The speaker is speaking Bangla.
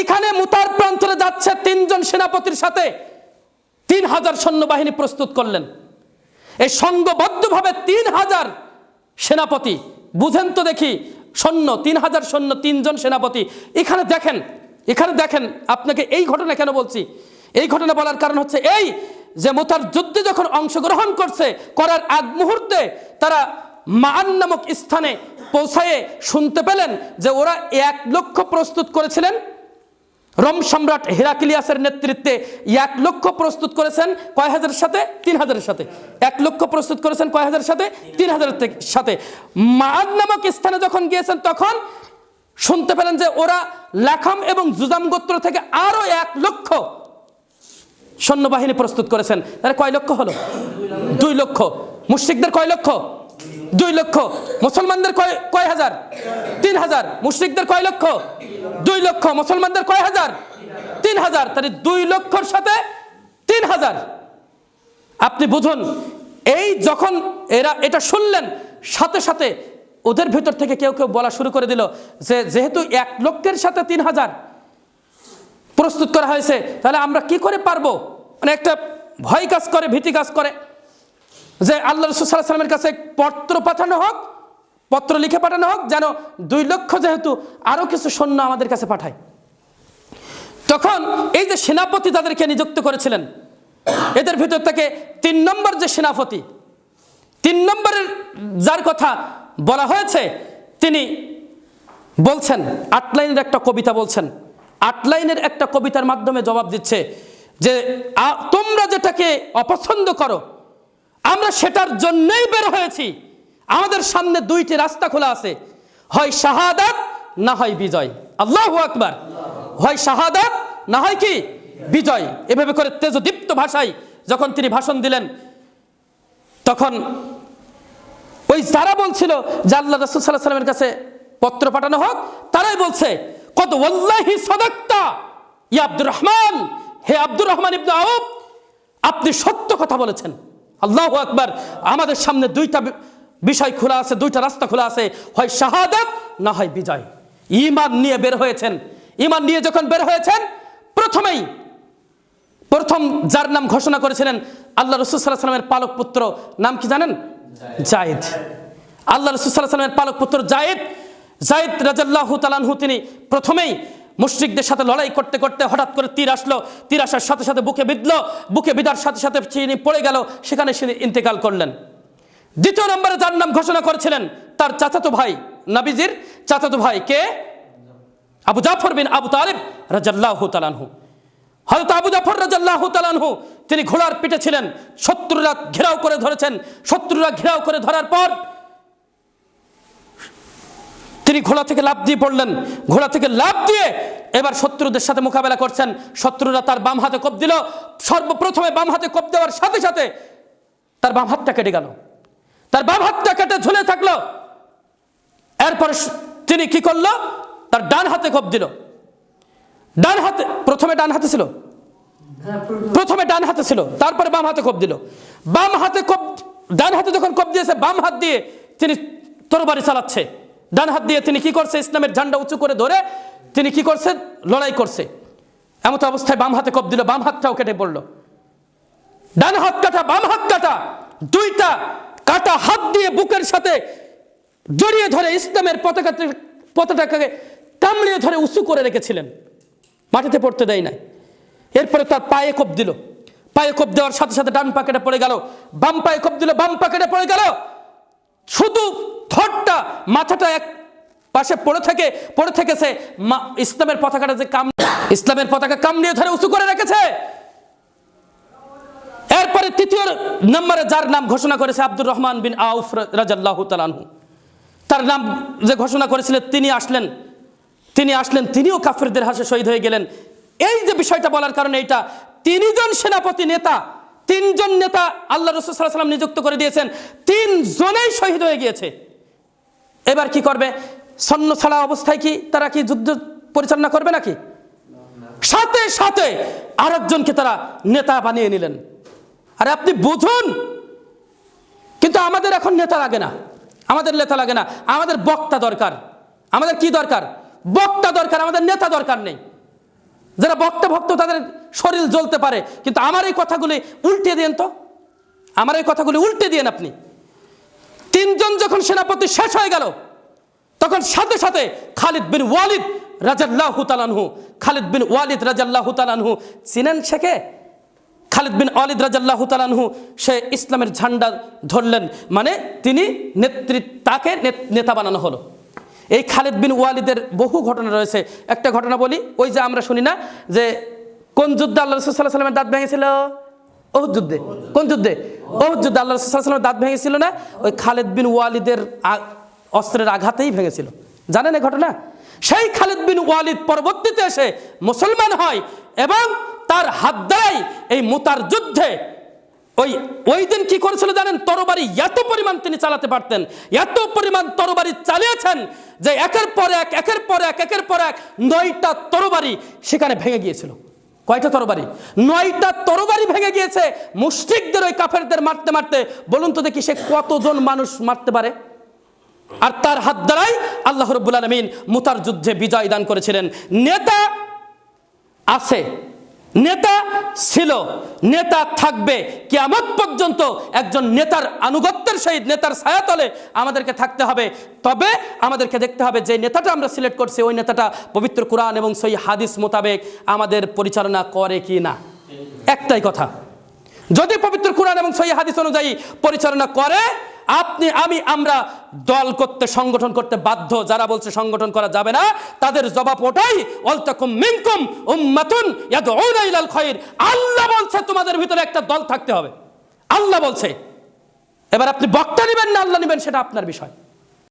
এখানে মুতার প্রান্তরে যাচ্ছে তিনজন সেনাপতির সাথে। তিন হাজার সৈন্যবাহিনী প্রস্তুত করলেন। এই সংঘবদ্ধভাবে তিন হাজার সেনাপতি, বুঝেন তো দেখি, সৈন্য তিন হাজার সৈন্য, তিনজন সেনাপতি। এখানে দেখেন এখানে দেখেন, আপনাকে এই ঘটনা কেন বলছি? এই ঘটনা বলার কারণ হচ্ছে এই যে মোতার যুদ্ধে যখন অংশগ্রহণ করছে, করার আগ মুহূর্তে তারা মান নামক স্থানে পৌঁছায়ে শুনতে পেলেন যে ওরা এক লক্ষ প্রস্তুত করেছিলেন। রোম সম্রাট হেরাক্লিয়াসের নেতৃত্বে এক লক্ষ প্রস্তুত করেছেন কয় হাজারের সাথে? তিন হাজারের সাথে। এক লক্ষ প্রস্তুত করেছেন কয় হাজারের সাথে? তিন হাজারের সাথে। মাদ নামক স্থানে যখন গিয়েছেন, তখন শুনতে পেলেন যে ওরা লাখাম এবং জুজাম গোত্র থেকে আরও এক লক্ষ সৈন্যবাহিনী প্রস্তুত করেছেন। তাহলে কয় লক্ষ হলো? দুই লক্ষ। মুশ্রিকদের কয় লক্ষ? দুই লক্ষ। মুসলমানদের কয় কয় হাজার? তিন হাজার। মুশ্রিকদের কয় লক্ষ? দুই লক্ষ। মুসলমানদের কয় হাজার? তিন হাজার। তাহলে দুই লক্ষর সাথে তিন হাজার। আপনি বুঝুন, এই যখন এরা এটা শুনলেন, সাথে সাথে ওদের ভিতর থেকে কেউ কেউ বলা শুরু করে দিল যে, যেহেতু এক লক্ষের সাথে তিন হাজার প্রস্তুত করা হয়েছে, তাহলে আমরা কি করে পারব? মানে একটা ভয় কাজ করে, ভীতি কাজ করে। যে আল্লাহ রসুল সাল্লাহ সাল্লামের কাছে পত্র পাঠানো হোক, পত্র লিখে পাঠানো হোক, যেন দুই লক্ষ যেহেতু আরও কিছু সৈন্য আমাদের কাছে পাঠায়। তখন এই যে সেনাপতি তাদেরকে নিযুক্ত করেছিলেন, এদের ভিতর থেকে তিন নম্বর যে সেনাপতি, তিন নম্বরের যার কথা বলা হয়েছে, তিনি বলছেন, আট লাইনের একটা কবিতা বলছেন। আট লাইনের একটা কবিতার মাধ্যমে জবাব দিচ্ছে যে তোমরা যেটাকে অপছন্দ করো আমরা সেটার জন্যই বের হয়েছি। আমাদের সামনে দুইটি রাস্তা খোলা আছে। হয় শাহাদাত, না হয় বিজয়। আল্লাহ আকবার। হয় শাহাদাত, না হয় কি? বিজয়। এভাবে করে তেজদীপ্ত ভাষায় যখন তিনি ভাষণ দিলেন, তখন ওই যারা বলছিল যে আল্লাহ রসুল সাল্লাহ সাল্লামের কাছে পত্র পাঠানো হোক, তারাই বলছে কত ওল্লাহি সদাক্তা। ইয়া আব্দুর রহমান। হে আব্দুর রহমান ইবনে আউফ, আপনি সত্য কথা বলেছেন। আল্লাহ আকবার। আমাদের সামনে দুইটা বিষয় খোলা আছে, দুইটা রাস্তা খোলা আছে। হয় শাহাদাত, না হয় বিজয়। ইমান নিয়ে বের হয়েছেন। ইমান নিয়ে যখন বের হয়েছেন, প্রথমেই প্রথম যার নাম ঘোষণা করেছিলেন আল্লাহ রসুল সাল্লাহ সাল্লামের পালক পুত্র, নাম কি জানেন? জায়েদ। আল্লাহ রসুল সাল্লাহ সাল্লামের পালক পুত্র জায়েদ। জায়েদ রাজাল্লাহ তালানহু তিনি প্রথমেই মুশ্রিকদের সাথে লড়াই করতে করতে হঠাৎ করে তীর আসলো। তীর আসার সাথে সাথে বুকে বিঁধল। বুকে বিদার সাথে সাথে তিনি পড়ে গেল। সেখানে সে ইন্তেকাল করলেন। দ্বিতীয় নম্বরে যার নাম ঘোষণা করেছিলেন, তার চাচাতো ভাই নাবিজির চাচাতো ভাই কে? আবু জাফর বিন আবু তালিব রাজাল্লাহ তালানহু হয়তো আবু জাফর রাজাল্লাহ তালানহু তিনি ঘোড়ার পিঠে ছিলেন। শত্রুরা ঘেরাও করে ধরেছেন। শত্রুরা ঘেরাও করে ধরার পর তিনি ঘোড়া থেকে লাভ দিয়ে পড়লেন। ঘোড়া থেকে লাভ দিয়ে এবার শত্রুদের সাথে মোকাবেলা করছেন। শত্রুরা তার বাম হাতে কোপ দিল। সর্বপ্রথমে বাম হাতে কোপ দেওয়ার সাথে সাথে তার বাম হাতটা কেটে গেল। তার বাম হাতটা কেটে ঝুলে থাকল। এরপরে তিনি কি করল? তার ডান হাতে কোপ দিল। ডান হাতে, প্রথমে ডান হাতে ছিল? প্রথমে ডান হাতে ছিল। তারপরে বাম হাতে কোপ দিল। বাম হাতে কোপ ডান হাতে যখন কোপ দিয়েছে, বাম হাত দিয়ে তিনি তরবারি চালাচ্ছে। ডান হাত দিয়ে তিনি কি করছে? ইসলামের ঝান্ডা উঁচু করে ধরে তিনি কি করছে? লড়াই করছে। এমত অবস্থায় বাম হাতে কোপ দিল, বাম হাতটাও কেটে পড়ল। ডান হাত কাটা, বাম হাত কাটা, দুইটা কাটা হাত দিয়ে বুকের সাথে জড়িয়ে ধরে ইসলামের পতাকা পতাকাকে কামড়িয়ে ধরে উঁচু করে রেখেছিলেন। মাটিতে পড়তে দেয় নাই। এরপরে তার পায়ে কোপ দিল। পায়ে কোপ দেওয়ার সাথে সাথে ডান পাকেটে পড়ে গেল। বাম পায়ে কোপ দিল, বাম পাকেটে পড়ে গেল। শুধু থরটা মাথাটা এক পাশে পড়ে থেকে, পড়ে থেকেছে মা- ইসলামের পতাকাটা যে কাম ইসলামের পতাকা কামড়িয়ে ধরে উঁচু করে রেখেছে। এরপরে তৃতীয় নম্বরে যার নাম ঘোষণা করেছে আব্দুর রহমান বিন আউফ রাজাল্লাহ তালানহু তার নাম যে ঘোষণা করেছিলেন, তিনি আসলেন তিনি আসলেন, তিনিও কাফেরদের হাসে শহীদ হয়ে গেলেন। এই যে বিষয়টা বলার কারণে এইটা, তিনজন সেনাপতি নেতা তিনজন নেতা আল্লাহ রসুল নিযুক্ত করে দিয়েছেন। তিনজনেই শহীদ হয়ে গিয়েছে। এবার কি করবে? সৈন্য ছাড়া অবস্থায় কি তারা কি যুদ্ধ পরিচালনা করবে নাকি? সাথে সাথে আরেকজনকে তারা নেতা বানিয়ে নিলেন। আরে আপনি বুঝুন, কিন্তু আমাদের এখন নেতা লাগে না। আমাদের নেতা লাগে না। আমাদের বক্তা দরকার। আমাদের কি দরকার? বক্তা দরকার, আমাদের নেতা দরকার নেই। যারা বক্তা ভক্ত তাদের শরীর জ্বলতে পারে। কিন্তু আমার এই কথাগুলি উল্টে দিয়েন তো। আমার এই কথাগুলি উল্টে দিয়েন আপনি। তিনজন যখন সেনাপতি শেষ হয়ে গেল, তখন সাথে সাথে খালিদ বিন ওয়ালিদ রাজাল্লাহু তালানহু খালিদ বিন ওয়ালিদ রাজাল্লাহু তালানহু চিনেন শেখে খালিদ বিন ওয়ালিদ রাজাল্লাহু তালানহু সে ইসলামের ঝান্ডা ধরলেন। মানে তিনি নেতৃত্ব, তাকে নেতা বানানো হলো। এই খালিদ বিন ওয়ালিদের বহু ঘটনা রয়েছে। একটা ঘটনা বলি, ওই যে আমরা শুনি না যে কোন যুদ্ধে আল্লাহ রসুল সাল্লাহ সাল্লামের দাঁত ভেঙেছিল? ওহুদ যুদ্ধে। কোন যুদ্ধে? ওহুদ যুদ্ধে আল্লাহ রসুল সাল্লামের দাঁত ভেঙেছিল না? ওই খালিদ বিন ওয়ালিদের অস্ত্রের আঘাতেই ভেঙেছিল। জানেন এই ঘটনা? সেই খালিদ বিন ওয়ালিদ পরবর্তীতে এসে মুসলমান হয় এবং তার হাত দ্বারাই এই মুতার যুদ্ধে ওই ওই দিন কি করেছিল জানেন? তরবারি এত পরিমাণ তিনি চালাতে পারতেন, এত পরিমাণ তরবারি চালিয়েছেন যে একের পর এক, একের পর এক, একের পর এক নয়টা তরবারি সেখানে ভেঙে গিয়েছিল। কয়টা তরবারি? নয়টা তরবারি ভেঙে গিয়েছে। মুশরিকদের ওই কাফেরদের মারতে মারতে, বলুন তো দেখি সে কতজন মানুষ মারতে পারে? আর তার হাত দ্বারাই আল্লাহ রব্বুল আলমিন মুতার যুদ্ধে বিজয় দান করেছিলেন। নেতা আছে নেতা ছিল, নেতা থাকবে। কিয়ামত পর্যন্ত একজন নেতার আনুগত্যের সহিত, নেতার ছায়াতলে আমাদেরকে থাকতে হবে। তবে আমাদেরকে দেখতে হবে যে নেতাটা আমরা সিলেক্ট করছি, ওই নেতাটা পবিত্র কোরআন এবং সেই হাদিস মোতাবেক আমাদের পরিচালনা করে কি না? একটাই কথা। যদি পবিত্র কোরআন এবং সহি হাদিস অনুযায়ী পরিচালনা করে আপনি, আমি, আমরা দল করতে, সংগঠন করতে বাধ্য। যারা বলছে সংগঠন করা যাবে না, তাদের জবাব ওটাই অলতাকুম মিনকুম উম্মাতুন ইয়াদউনা ইলাল খায়র আল্লাহ বলছে, তোমাদের ভিতরে একটা দল থাকতে হবে। আল্লাহ বলছে। এবার আপনি বক্তা নেবেন না আল্লাহ নেবেন, সেটা আপনার বিষয়।